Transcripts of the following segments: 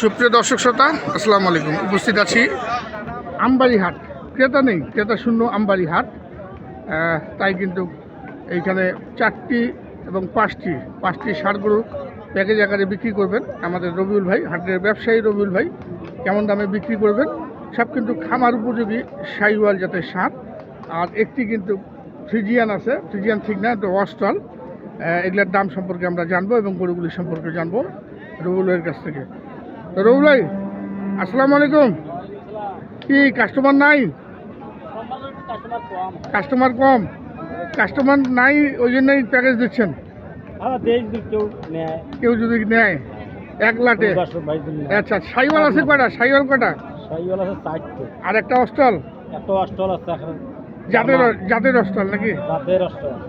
সুপ্রিয় দর্শক শ্রোতা, আসসালামু আলাইকুম। উপস্থিত আছি আমবাড়ি হাট ক্রেতা নেই, ক্রেতা শূন্য আমবাড়ি হাট তাই কিন্তু এইখানে চারটি এবং পাঁচটি পাঁচটি সার গরু প্যাকেজ আকারে বিক্রি করবেন আমাদের রবিউল ভাই, হাটের ব্যবসায়ী রবিউল ভাই। কেমন দামে বিক্রি করবেন? সব কিন্তু খামার উপযোগী সাইওয়াল জাতের সার। আর একটি কিন্তু ফ্রিজিয়ান আছে, ফ্রিজিয়ান ঠিক না, এটা অস্টল এগুলোর দাম সম্পর্কে আমরা জানব এবং গরুগুলি সম্পর্কে জানব। রবিউল ভাইয়ের কাছ থেকে। তো রবিউল ভাই আসসালামু আলাইকুম। কি কাস্টমার নাই? কাস্টমার কম। কাস্টমার নাই ওই জন্যই প্যাকেজ দিচ্ছেন। হ্যাঁ কেউ যদি নেয় এক লাটে। আচ্ছা সাইওয়াল আছে কয়টা? সাইওয়াল চারটে। আর একটা অস্টল জাতের জাতের অস্টল নাকি?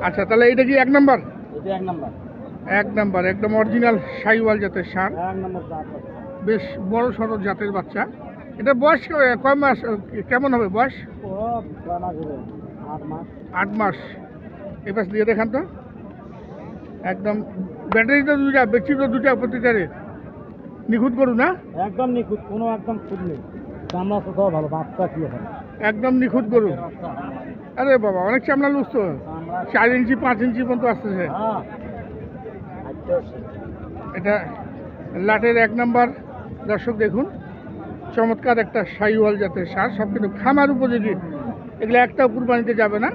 আচ্ছা তাহলে এটা কি এক নম্বর? এক নাম্বার। এক নাম্বার একদম অরিজিনাল সাইওয়াল জাতের সার। বেশ বড় সড়ো জাতের বাচ্চা। এটা বয়স কয় মাস কেমন হবে বয়স? আট মাস। এ পাশ দিয়ে দেখান তো। একদম ব্যাটারি তো দুটা বেশি তো দুটা প্রতিটারে নিখুঁত করু না? একদম নিখুঁত কোনো একদম খুঁত নেই। চামড়া তো ভালো বাচ্চা কি হবে? একদম নিখুঁত গরু। আরে বাবা অনেক চামড়া লুজ তো। চার ইঞ্চি পাঁচ ইঞ্চি পর্যন্ত আসতেছে। হ্যাঁ। এটা লাটের এক নাম্বার। দর্শক দেখুন, চমৎকার একটা সাইওয়াল জাতের সার, সব কিন্তু খামার উপযোগী। এগুলো একটা কুরবানিতে যাবে না।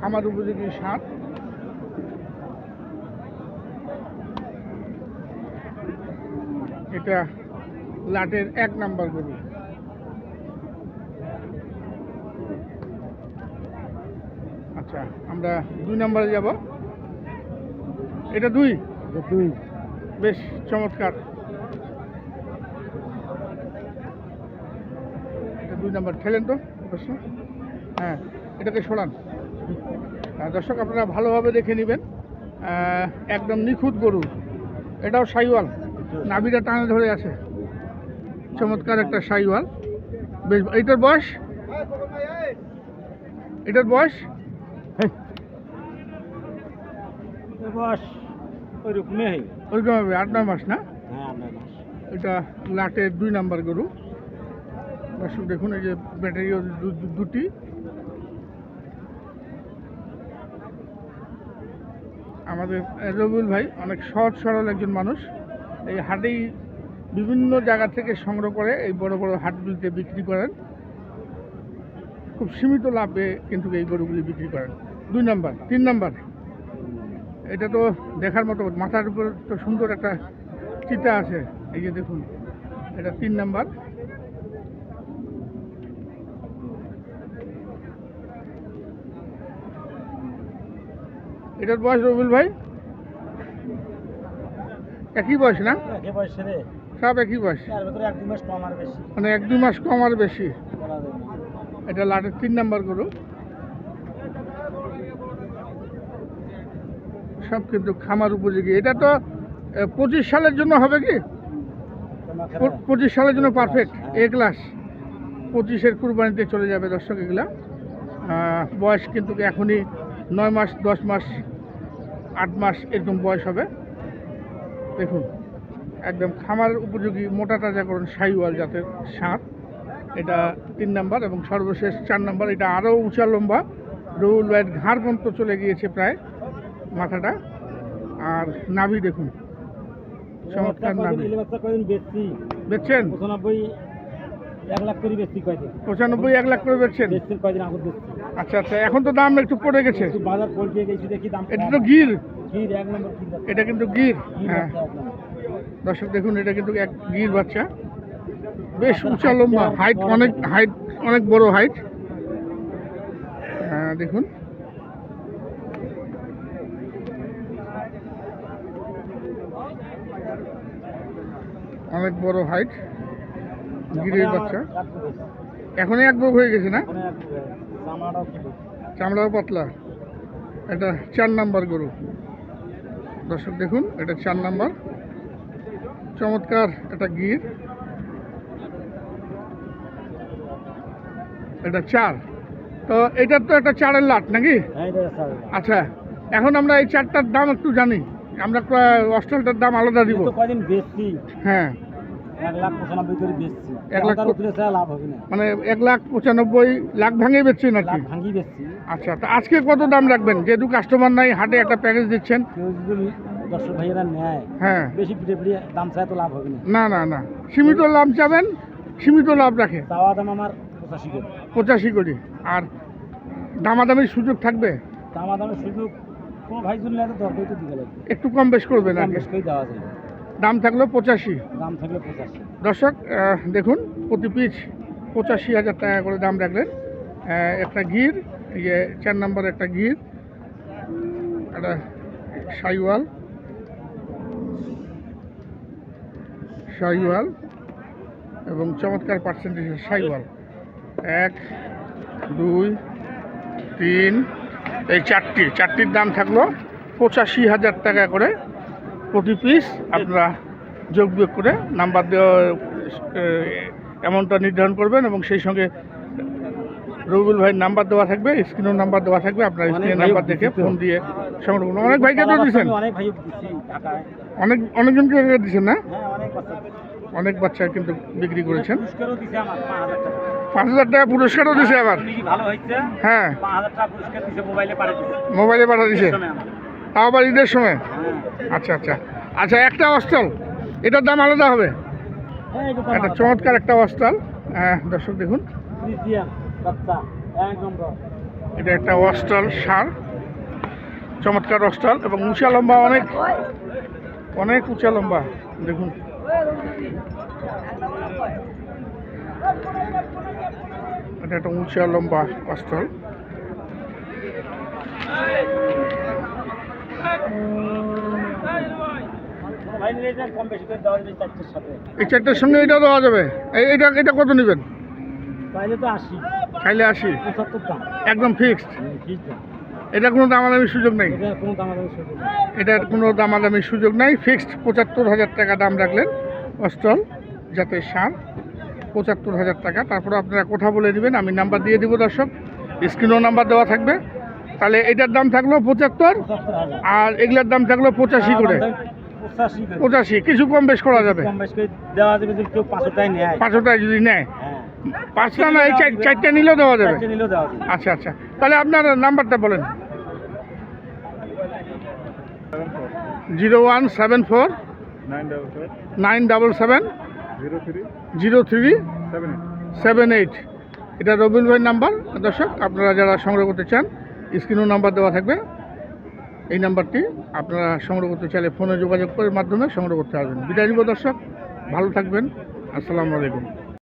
খামার উপযোগী সার। এটা লাটের এক নাম্বার গরু। আচ্ছা আমরা দুই নম্বরে যাব। এটা দুই? দুই। বেশ চমৎকার। এটা দুই নাম্বার ঠেলেন তো অবশ্য। হ্যাঁ এটাকে সরান। আহ, দর্শক আপনারা ভালোভাবে দেখে নেবেন। একদম নিখুঁত গরু। এটাও সাইওয়াল। নাভিটা টানে ধরে আছে। চমৎকার একটা সাইওয়াল। বেশ এটার বয়স? এটার বয়স এ বয়স ওইরকমই হয় ওইরকম হবে আট নয় মাস না? হ্যাঁ মাস। এটা লাটের দুই নাম্বার গরু। দর্শক দেখুন এই যে দু- দুটি। আমাদের রবিউল ভাই অনেক সহজ সরল একজন মানুষ। এই হাটেই বিভিন্ন জায়গা থেকে সংগ্রহ করে এই বড় বড় হাটগুলিতে বিক্রি করেন। খুব সীমিত লাভে কিন্তু এই গরুগুলি বিক্রি করেন। দুই নাম্বার তিন নাম্বার। এটা তো দেখার মতো মাথার উপর তো সুন্দর একটা চিতা আছে। এই যে দেখুন এটা তিন নাম্বার। এটার বয়স রবিউল ভাই? একই বয়স না? সব একই বয়স। মানে এক দুই মাস কম আর বেশি। করা যায় না। এটা লাটের তিন নাম্বার গরু। সব কিন্তু খামার উপযোগী। এটা তো পঁচিশ সালের জন্য হবে কি? পঁচিশ সালের জন্য পারফেক্ট এ ক্লাস পঁচিশের কুরবানিতে চলে যাবে দর্শক এগুলা। বয়স কিন্তু এখনই নয় মাস, দশ মাস, আট মাস এরকম বয়স হবে। দেখুন, একদম খামার উপযোগী মোটা করুন সাইওয়াল জাতের সাপ এটা তিন নাম্বার এবং সর্বশেষ চার নাম্বার। এটা আরও উঁচা লম্বা, রুল ওয়াইট ঘাড় পর্যন্ত চলে গিয়েছে প্রায়। মাথাটা। আর নাভি দেখুন। চমৎকার নাভি। বেচছেন? পঁচানব্বই এক লাখ করে বেচছি কয়দিন? পঁচানব্বই এক লাখ করে বেচছেন? কয়দিন বেচছি। আচ্ছা আচ্ছা এখন তো দাম একটু পড়ে গেছে। বাজার পল্টিয়ে গেছি দেখি দাম এটা। তো গির। গির এক নম্বর এটা কিন্তু গির হ্যাঁ। দর্শক দেখুন এটা কিন্তু এক গির বাচ্চা। বেশ উঁচা লম্বা। হাইট অনেক হাইট অনেক বড় হাইট হ্যাঁ দেখুন। অনেক বড় হাইট গিরের বাচ্চা। এখনই এক বুক হয়ে গেছে না। চামড়াও পাতলা। এটা চার নাম্বার গরু। দর্শক দেখুন এটা চার নাম্বার। চমৎকার এটা গির। এটা চার। তো এটার তো একটা চারের লাট নাকি? হ্যাঁ আচ্ছা এখন আমরা এই চারটার দাম একটু জানি। আমরা অস্ট্রালটার দাম আলাদা দিব। হ্যাঁ। লাখ পঁচানব্বই করে বেচছি। এক লাখ উপরে লাভ হবে না। মানে এক লাখ পঁচানব্বই লাখ ভাঙে বেচছেন আর লাখ কি ভাঙি বেচছি। আচ্ছা তো আজকে কত দাম রাখবেন? যেহেতু কাস্টমার নাই হাটে একটা প্যাকেজ দিচ্ছেন। কেউ যদি দর্শক ভাইয়েরা নেয় হ্যাঁ। বেশি পিঠে পিঠে দাম চায় তো লাভ হবে না। না না না। সীমিত লাভ চাবেন সীমিত লাভ রাখে চাওয়া দাম আমার পঁচাশি করে। পঁচাশি কোটি আর দামাদামির সুযোগ থাকবে? দামা দামের সুযোগ কোনো ভাই জন্য দরকার তো দিতে লাগবে। একটু কম বেশ করবেন। বেশ করে দেওয়া যায় দাম থাকল পঁচাশি। দাম থাকলে পঁচাশি। দর্শক দেখুন প্রতি পিস পঁচাশি হাজার টাকা করে দাম রাখলেন। একটা গির ইয়ে চার নম্বর একটা গির একটা সাইওয়াল। সাইওয়াল এবং চমৎকার পার্সেন্টেজ সাইওয়াল। এক দুই তিন এই চারটি চারটির দাম থাকল পঁচাশি হাজার টাকা করে প্রতি পিস আপনারা যোগ বিয়োগ করে নাম্বার দেওয়া অ্যামাউন্টটা নির্ধারণ করবেন এবং সেই সঙ্গে রবিউল ভাইয়ের নাম্বার দেওয়া থাকবে স্ক্রিনের নাম্বার দেওয়া থাকবে আপনার স্ক্রিনের নাম্বার দেখে ফোন দিয়ে সংগ্রহ করুন। অনেক ভাইকে তো দিচ্ছেন অনেক অনেকজনকে দিচ্ছেন না? হ্যাঁ অনেক বাচ্চা। কিন্তু বিক্রি করেছেন। পাঁচ হাজার টাকা। পুরস্কারও দিছে আবার। হ্যাঁ। মোবাইলে পাঠা দিছে। আবার ঈদের সময়? হ্যাঁ আচ্ছা আচ্ছা। আচ্ছা একটা অস্টল এটার দাম আলাদা হবে? হ্যাঁ একটা। চমৎকার একটা অস্টল দর্শক দেখুন। এটা একটা অস্টল সার। চমৎকার অস্টল এবং উঁচা লম্বা অনেক অনেক উঁচা লম্বা। দেখুন। এটা একটা উঁচা লম্বা অস্টল এই চারটের সঙ্গে এটা দেওয়া যাবে। এটা এটা কত নেবেন? চাইলে আশি। আসি একদম ফিক্সড এটা কোনো দামাদামির সুযোগ নেই? এটা কোনো দাম আমাদের সুযোগ নেই। এটার কোনো দামাদামির সুযোগ নাই। ফিক্সড পঁচাত্তর হাজার টাকা দাম রাখলেন অস্টল যাতে সার। পঁচাত্তর হাজার টাকা। তারপরে আপনারা কথা বলে নেবেন। আমি নাম্বার দিয়ে দিব দর্শক। স্ক্রিনও নাম্বার দেওয়া থাকবে। তাহলে এটার দাম থাকল পঁচাত্তর আর এগুলার দাম থাকল পঁচাশি করে। পঁচাশি কিছু কম বেশ করা যাবে। কম বেশি করে দেওয়া যাবে যদি নেয়। পাঁচশোটায় যদি নেয়। হ্যাঁ। পাঁচটা না এই চার- চারটে নিলেও দেওয়া যাবে। চারটে নিলেও দেওয়া যাবে। আচ্ছা আচ্ছা। তাহলে আপনার নাম্বারটা বলেন। Zero one seven four nine double seven. Zero three seven eight. এটা রবিউল ভাইয়ের নাম্বার। দর্শক আপনারা যারা সংগ্রহ করতে চান স্ক্রিনও নাম্বার দেওয়া থাকবে। এই নাম্বারটি আপনারা সংগ্রহ করতে চাইলে ফোনে যোগাযোগ করে মাধ্যমে সংগ্রহ করতে পারবেন। বিদায় নিব দর্শক, ভালো থাকবেন। আসসালামু আলাইকুম।